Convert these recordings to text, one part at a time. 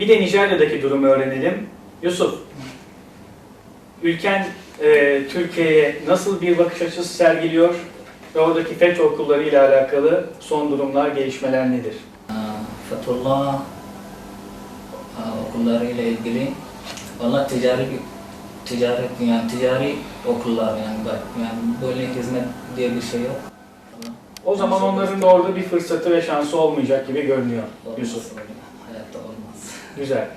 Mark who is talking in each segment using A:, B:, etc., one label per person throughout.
A: Bir de Nijerya'daki durumu öğrenelim. Yusuf, ülken e, Türkiye'ye nasıl bir bakış açısı sergiliyor ve oradaki FETÖ okulları ile alakalı son durumlar, gelişmeler nedir?
B: Aa, Fethullah aa, okulları ile ilgili valla ticari ticaret yani ticari okullar yani, yani böyle hizmet diye bir şey yok.
A: O zaman onların da orada bir fırsatı ve şansı olmayacak gibi görünüyor Yusuf. Güzel.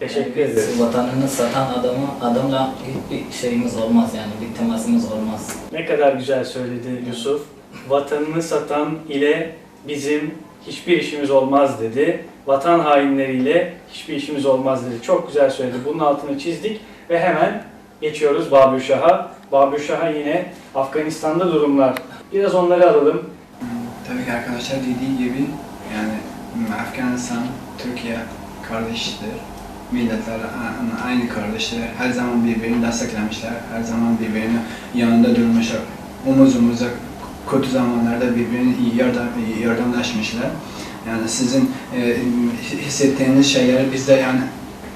A: Teşekkür
B: Yani
A: ederiz.
B: Vatanını satan adamı adamla hiçbir şeyimiz olmaz yani bir temasımız olmaz.
A: Ne kadar güzel söyledi Yusuf. Vatanını satan ile bizim hiçbir işimiz olmaz dedi. Vatan hainleriyle hiçbir işimiz olmaz dedi. Çok güzel söyledi. Bunun altını çizdik ve hemen geçiyoruz Babür Şah'a. Babür Şah'a yine Afganistan'da durumlar. Biraz onları alalım.
C: Tabii ki arkadaşlar dediği gibi yani Afganistan, Türkiye kardeştir. Milletler aynı kardeştir. Her zaman birbirini desteklemişler. Her zaman birbirinin yanında durmuşlar. Omuz omuza kötü zamanlarda birbirini yardım, yardımlaşmışlar. Yani sizin e, hissettiğiniz şeyleri biz de yani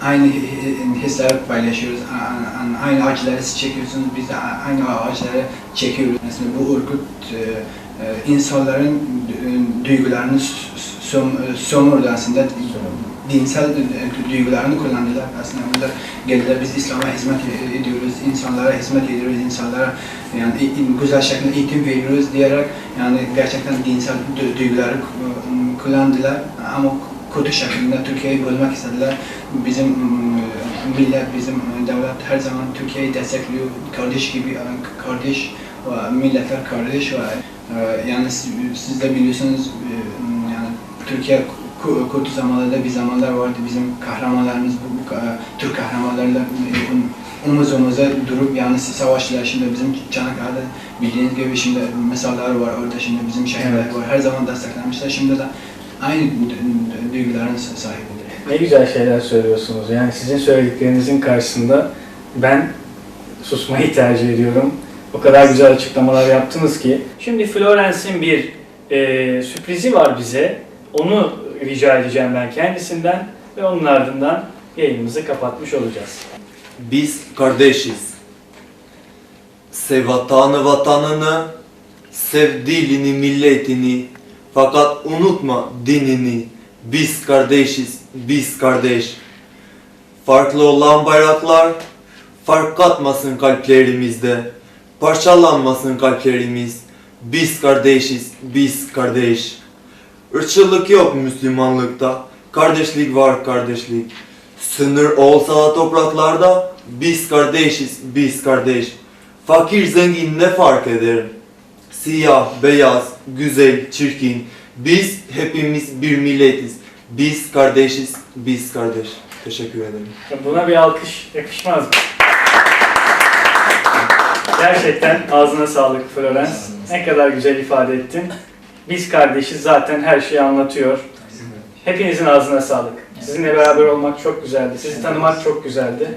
C: aynı hisleri paylaşıyoruz. Aynı acıları siz çekiyorsunuz, biz de aynı acıları çekiyoruz. Mesela bu Urkut e, e, insanların e, duygularını s- söm- sömürdü aslında. Dinsel e, duygularını kullandılar. Aslında burada geldiler biz İslam'a hizmet ediyoruz, insanlara hizmet ediyoruz, insanlara yani i- güzel şekilde eğitim veriyoruz diyerek yani gerçekten dinsel du- duyguları ku- kullandılar ama kötü şekilde Türkiye'yi bölmek istediler. Bizim mm, millet, bizim devlet her zaman Türkiye'yi destekliyor. Kardeş gibi, e, kardeş ve milletler kardeş ve e, yani siz, de biliyorsunuz e, yani Türkiye ku- kötü zamanlarda bir zamanlar vardı. Bizim kahramanlarımız bu, bu ka- Türk kahramanlarla e, omuz omuza durup yani savaştılar. Şimdi bizim Çanakkale'de bildiğiniz gibi şimdi mesalar var orada şimdi bizim şehirler
A: Evet.
C: var. Her zaman desteklenmişler. Şimdi de aynı du- du- duyguların sahibidir.
A: Ne güzel şeyler söylüyorsunuz. Yani sizin söylediklerinizin karşısında ben susmayı tercih ediyorum. O kadar güzel açıklamalar yaptınız ki. Şimdi Florence'in bir e, sürprizi var bize. Onu rica edeceğim ben kendisinden ve onun ardından yayınımızı kapatmış olacağız.
D: Biz kardeşiz. Sev vatanı vatanını, sev dilini milletini. Fakat unutma dinini. Biz kardeşiz, biz kardeş. Farklı olan bayraklar, fark katmasın kalplerimizde. Parçalanmasın kalplerimiz. Biz kardeşiz, biz kardeş. Irkçılık yok Müslümanlıkta. Kardeşlik var kardeşlik. Sınır olsa da topraklarda biz kardeşiz, biz kardeş. Fakir zengin ne fark eder? Siyah, beyaz, güzel, çirkin. Biz hepimiz bir milletiz. Biz kardeşiz, biz kardeş. Teşekkür ederim.
A: Buna bir alkış yakışmaz mı? Gerçekten ağzına sağlık Florence. Ne kadar güzel ifade ettin. Biz kardeşiz zaten her şeyi anlatıyor. Hepinizin ağzına sağlık. Sizinle beraber olmak çok güzeldi. Sizi tanımak çok güzeldi.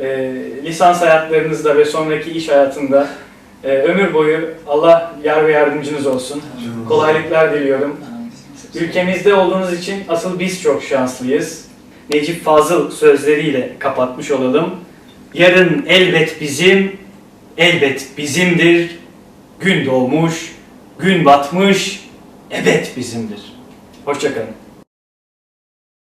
A: Ee, lisans hayatlarınızda ve sonraki iş hayatında e, ömür boyu Allah yar ve yardımcınız olsun. Kolaylıklar diliyorum. Ülkemizde olduğunuz için asıl biz çok şanslıyız. Necip Fazıl sözleriyle kapatmış olalım. Yarın elbet bizim, elbet bizimdir. Gün doğmuş, gün batmış, ebed bizimdir. Hoşçakalın.